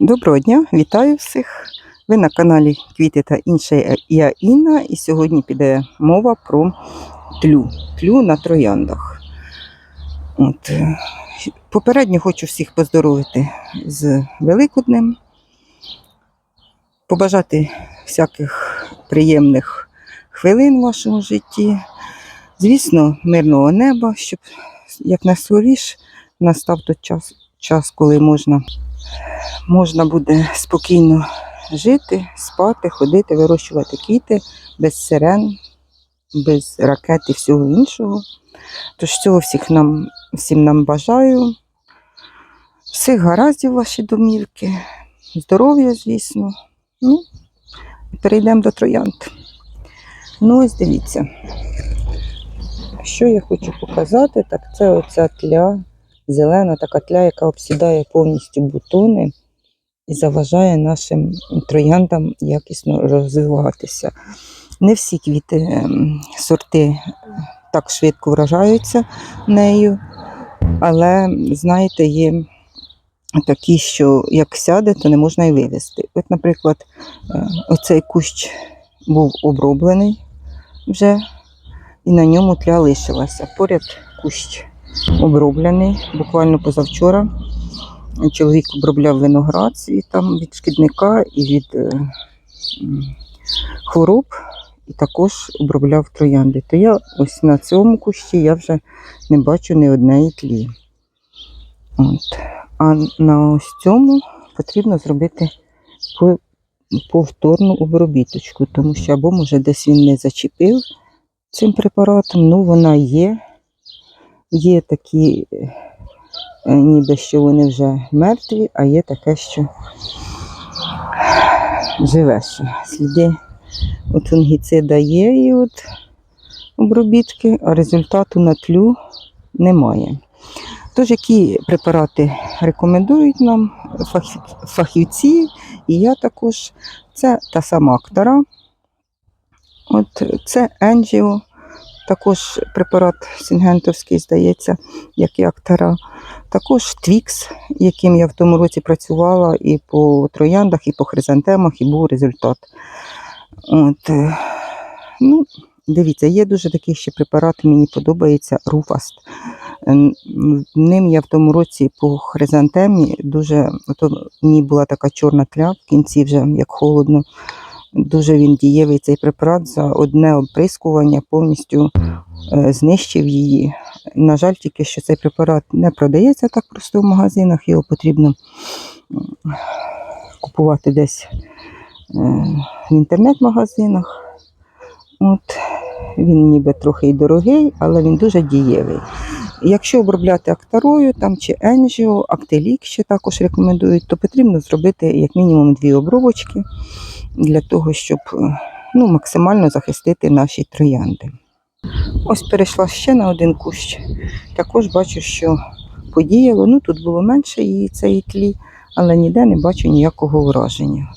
Доброго дня, вітаю всіх. Ви на каналі Квіти та інше. Я Інна, і сьогодні піде мова про тлю. Тлю на трояндах. От. е, Попередньо хочу всіх поздоровити з Великоднем, побажати всяких приємних хвилин в вашому житті. Звісно, мирного неба, щоб як якнайскоріше настав той час, час коли можна можна буде спокійно жити, спати, ходити, вирощувати квіти без сирен, без ракет і всього іншого. Тож цього всіх нам, всім нам бажаю. Всіх гараздів ваші домівки, здоров'я, звісно. Ну, перейдемо до троянд. Ну, ось дивіться. Що я хочу показати, так це оця тля, зелена така тля, яка обсідає повністю бутони і заважає нашим трояндам якісно розвиватися. Не всі квіти, ем, сорти так швидко вражаються нею, але, знаєте, є такі, що як сяде, то не можна і вивезти. От, наприклад, е, оцей кущ був оброблений вже, і на ньому тля лишилася. Поряд кущ оброблений, буквально позавчора. Чоловік обробляв виноград свій там від шкідника і від е, хвороб, і також обробляв троянди. То я ось на цьому кущі я вже не бачу ні однієї тлі. От. А на ось цьому потрібно зробити повторну обробіточку, тому що або може десь він не зачепив цим препаратом, ну вона є. Є такі е, ніби що вони вже мертві, а є таке, що живе ще. Сліди от фунгіцида є і от обробітки, а результату на тлю немає. Тож, які препарати рекомендують нам фахівці, і я також, це та сама актора, от це Енджіо, також препарат Сінгентовський, здається, як і актора. Також Твікс, яким я в тому році працювала і по трояндах, і по хризантемах, і був результат. От, е, ну, дивіться, є дуже такий ще препарат, мені подобається Руфаст. Ним я в тому році по хризантемі дуже, в ній була така чорна тля в кінці вже як холодно. Дуже він дієвий цей препарат за одне оприскування повністю е, знищив її. На жаль, тільки що цей препарат не продається так просто в магазинах, його потрібно купувати десь е, в інтернет-магазинах. От, він ніби трохи і дорогий, але він дуже дієвий. Якщо обробляти актарою там, чи енжіо, актелік ще також рекомендують, то потрібно зробити як мінімум дві обробочки для того, щоб е, ну, максимально захистити наші троянди. Ось перейшла ще на один кущ. Також бачу, що подіяло. Ну тут було менше її цієї тлі, але ніде не бачу ніякого враження.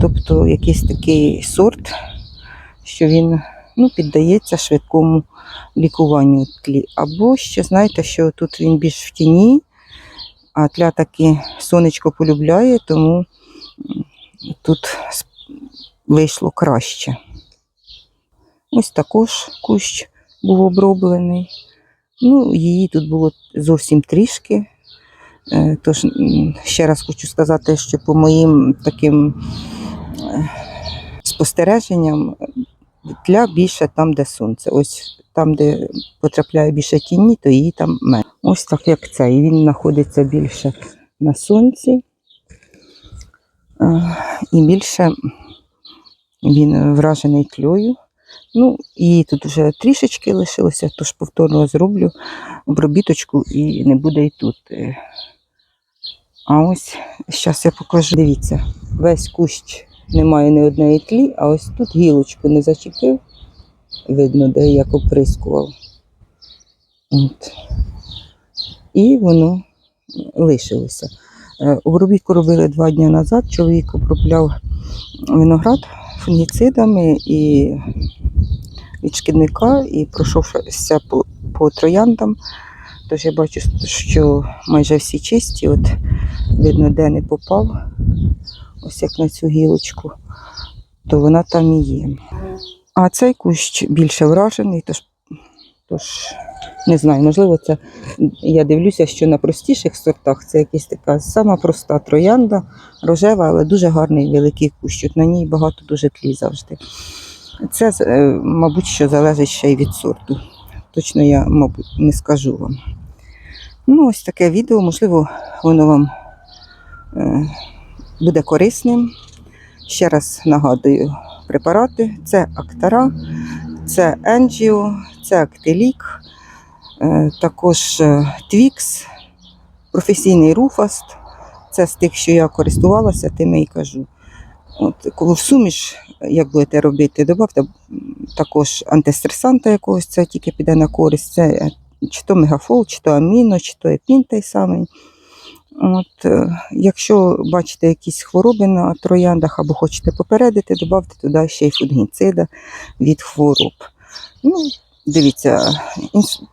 Тобто якийсь такий сорт, що він ну, піддається швидкому лікуванню тлі. Або ще знаєте, що тут він більш в тіні, а тля таки сонечко полюбляє, тому тут вийшло краще. Ось також кущ був оброблений. Ну, її тут було зовсім трішки. Е, Тож ще раз хочу сказати, що по моїм таким е, спостереженням тля більше там, де сонце. Ось там, де потрапляє більше тіні, то її там менше. Ось так як це. І він знаходиться більше на сонці. І більше він вражений тлею. Ну, і тут вже трішечки лишилося, тож повторно зроблю обробіточку і не буде і тут. А ось зараз я покажу. Дивіться, весь кущ немає ні одної тлі, а ось тут гілочку не зачепив. Видно, де як оприскував. От. І воно лишилося. Е, Обробітку робили два дні назад. Чоловік обробляв виноград фунгіцидами і від шкідника, і пройшовся по, по трояндам, Тож я бачу, що майже всі чисті, от видно, де не попав, ось як на цю гілочку, то вона там і є. А цей кущ більше вражений, тож, тож не знаю, можливо, це я дивлюся, що на простіших сортах це якась така сама проста троянда, рожева, але дуже гарний великий кущ. От на ній багато дуже тлі завжди. Це, е, мабуть, що залежить ще й від сорту. Точно я, мабуть, не скажу вам. Ну, ось таке відео, можливо, воно вам е, буде корисним. Ще раз нагадую препарати: це Актара, це Енджіо, це Актелік, е, також е, Твікс, професійний Руфаст. Це з тих, що я користувалася, тими і кажу. От, коли в суміш, як будете робити, додавте також антистресанта якогось, це тільки піде на користь. Це чи то мегафол, чи то аміно, чи то епін той самий. От, е, якщо бачите якісь хвороби на трояндах або хочете попередити, додавте туди ще й фунгіцида від хвороб. Ну, дивіться,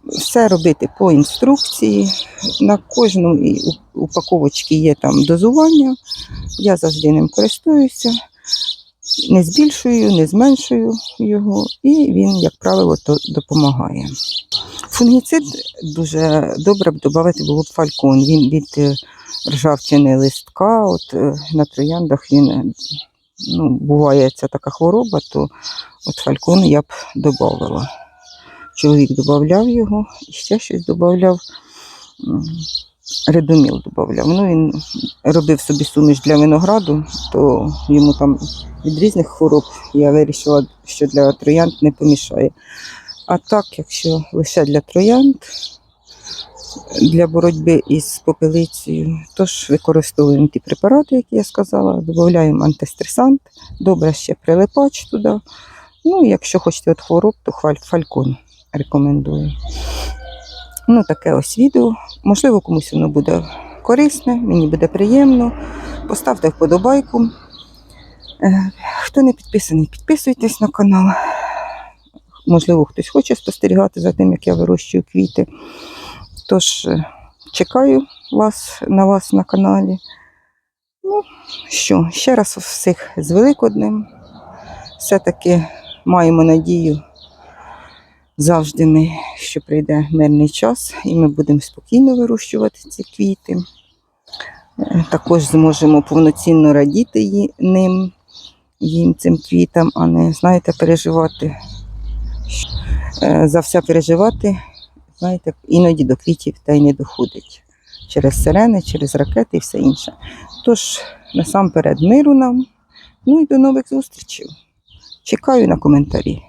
все робити по інструкції. На кожній упаковочці є там дозування. Я завжди ним користуюся, не збільшую, не зменшую його, і він, як правило, то допомагає. Фунгіцид дуже добре б додати було б фалькон. Він від е, ржавчини листка, от е, на трояндах він е, ну, буває ця така хвороба, то от фалькон я б додавала. Чоловік додавав його і ще щось додавав. Редоміл додавав. Ну, він робив собі суміш для винограду, то йому там від різних хвороб я вирішила, що для троянд не помішає. А так, якщо лише для троянд, для боротьби із попелицею, тож використовуємо ті препарати, які я сказала, додаємо антистресант, добре ще прилипач туди. Ну, якщо хочете від хвороб, то фалькон рекомендую. Ну, таке ось відео. Можливо, комусь воно буде корисне, мені буде приємно. Поставте вподобайку. Е, Хто не підписаний, підписуйтесь на канал. Можливо, хтось хоче спостерігати за тим, як я вирощую квіти. Тож е, чекаю вас на вас на каналі. Ну що, ще раз всіх з Великоднем. Все-таки маємо надію завжди ми, що прийде мирний час, і ми будемо спокійно вирощувати ці квіти. Е, Також зможемо повноцінно радіти ним, їм цим квітам, а не, знаєте, переживати. Е, За все переживати, знаєте, іноді до квітів та й не доходить. Через сирени, через ракети і все інше. Тож, насамперед, миру нам. Ну і до нових зустрічей. Чекаю на коментарі.